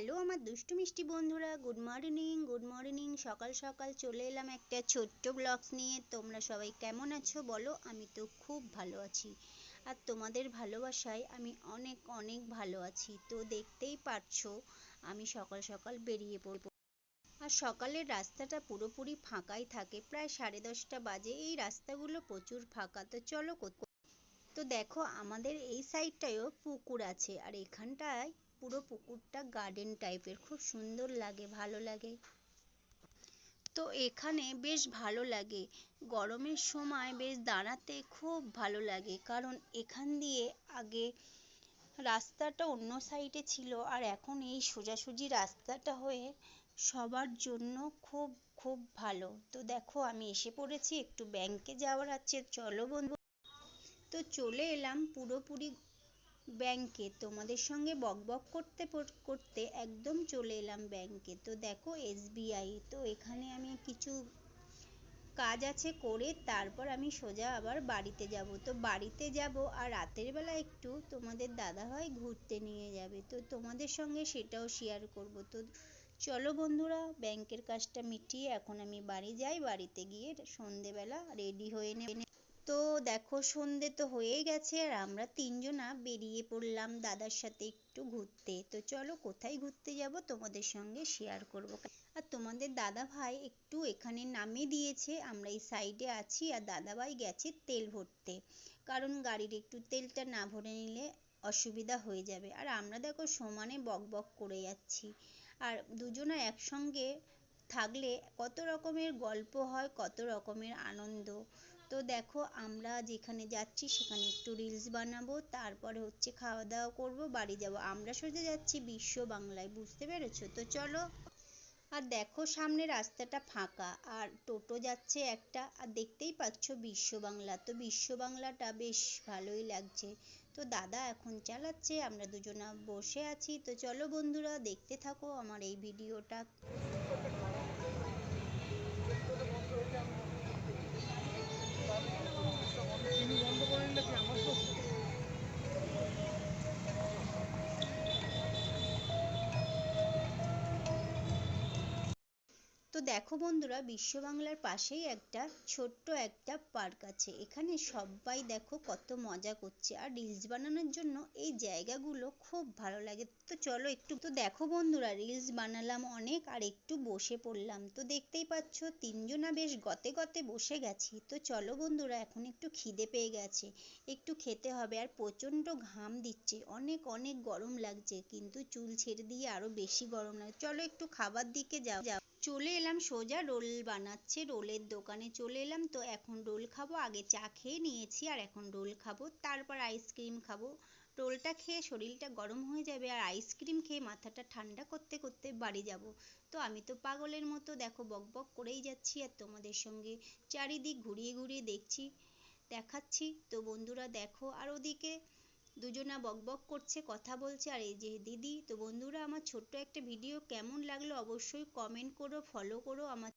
Hello আমার দুষ্টু মিষ্টি বন্ধুরা গুড মর্নিং গুড মর্নিং সকাল সকাল চলে এলাম একটা ছোট্ট ব্লগস নিয়ে। তোমরা সবাই কেমন আছো বলো? আমি তো খুব ভালো আছি। আর তোমাদের ভালোবাসায় আমি অনেক অনেক ভালো আছি। তো দেখতেই পারছ, আমি সকাল সকাল বেরিয়ে পড়ব। আর সকালের রাস্তাটা পুরোপুরি ফাঁকাই থাকে। প্রায় সাড়ে দশটা বাজে। এই রাস্তাগুলো প্রচুর ফাঁকা। তো চলো তো দেখো, আমাদের এই সাইডটায়ও পুকুর আছে। আর এখানটায় পুরো পুকুরটা গার্ডেন টাইপের খুব সুন্দর লাগে, ভালো লাগে। তো এখানে বেশ ভালো লাগে। গরমের সময় বেশ দাঁড়াতে খুব ভালো লাগে। কারণ এখান দিয়ে আগে রাস্তাটা অন্য সাইডে ছিল আর এখন এই সোজাসুজি রাস্তাটা হয়ে সবার জন্য খুব খুব ভালো। তো দেখো, আমি এসে পড়েছি, একটু ব্যাংকে যাওয়ার আছে। চলো বন্ধু। তো চলে এলাম পুরোপুরি ব্যাংকে তোমাদের সঙ্গে বকবক করতে করতে একদম চলে এলাম ব্যাংকে তো দেখো এসবিআই তো এখানে আমি কিছু কাজ আছে করে তারপর আমি সোজা আবার বাড়িতে যাব। তো বাড়িতে যাব আর রাতের বেলা একটু তোমাদের দাদাভাই ঘুরতে নিয়ে যাবে। তো তোমাদের সঙ্গে সেটাও শেয়ার করব। তো চলো বন্ধুরা ব্যাংকের কাজটা মিটিয়ে এখন আমি বাড়ি যাই। বাড়িতে গিয়ে সন্ধেবেলা রেডি হয়ে নেবে। তো দেখো সন্ধে তো হয়েই গেছে আর আমরা তিনজনা বেরিয়ে পড়লাম দাদার সাথে একটু ঘুরতে। তো চলো কোথায় ঘুরতে যাব তোমাদের সঙ্গে শেয়ার করব। আর তোমাদের দাদা ভাই একটু এখানে নামিয়ে দিয়েছে, আমরা এই সাইডে আছি আর দাদা ভাই গেছে তেল ভরতে। কারণ গাড়ির একটু তেলটা না ভরে নিলে অসুবিধা হয়ে যাবে। আর আমরা দেখো সমানে বক বক করে যাচ্ছি। আর দুজনা একসঙ্গে থাকলে কত রকমের গল্প হয়, কত রকমের আনন্দ। তো দেখো আমরা যেখানে যাচ্ছি সেখানে একটু রিলস বানাবো, তারপরে হচ্ছে খাওয়া দাওয়া করব, বাড়ি যাব। আমরা সোজা যাচ্ছি বিশ্ব বাংলায়, বুঝতে পেরেছ? তো চলো। আর দেখো সামনে রাস্তাটা ফাঁকা, আর টোটো যাচ্ছে একটা, আর দেখতেই পাচ্ছ বিশ্ব বাংলা। তো বিশ্ব বাংলাটা বেশ ভালোই লাগছে। তো দাদা এখন চালাচ্ছে, আমরা দুজনা বসে আছি। তো চলো বন্ধুরা, দেখতে থাকো আমার এই ভিডিওটা। দেখো বন্ধুরা, বিশ্ব বাংলার পাশেই একটা ছোট্ট একটা পার্ক আছে। এখানে সবাই দেখো কত মজা করছে। আর রিলস বানানোর জন্য এই জায়গাগুলো খুব ভালো লাগে। তো চলো একটু, তো দেখো বন্ধুরা রিলস বানালাম অনেক আর একটু বসে পড়লাম। তো দেখতেই পাচ্ছ, তিনজনা বেশ গতে গতে বসে গেছি। তো চলো বন্ধুরা, এখন একটু খিদে পেয়ে গেছে। একটু খেতে হবে আর প্রচণ্ড ঘাম দিচ্ছে। অনেক অনেক গরম লাগছে, কিন্তু চুল ছেড়ে দিয়ে আরও বেশি গরম লাগে। চলো একটু খাবার দিকে যাও। চলে এলাম সোজা রোল বানাচ্ছে, রোলের দোকানে চলে এলাম। তো এখন রোল খাব, আগে চা খেয়ে নিয়েছি আর এখন রোল খাব, তারপর আইসক্রিম খাব। রোলটা খেয়ে শরীরটা গরম হয়ে যাবে আর আইসক্রিম খেয়ে মাথাটা ঠান্ডা করতে করতে বাড়ি যাব। তো আমি তো পাগলের মতো দেখো বক বক করেই যাচ্ছি আর তোমাদের সঙ্গে চারিদিক ঘুরিয়ে ঘুরিয়ে দেখছি, দেখাচ্ছি। তো বন্ধুরা দেখো, আর ওদিকে দুজনা বকবক করছে, কথা বলছে। আর এই যে দিদি, তো বন্ধুরা, আমার ছোট্ট একটা ভিডিও কেমন লাগল অবশ্যই কমেন্ট করো ফলো করো আমার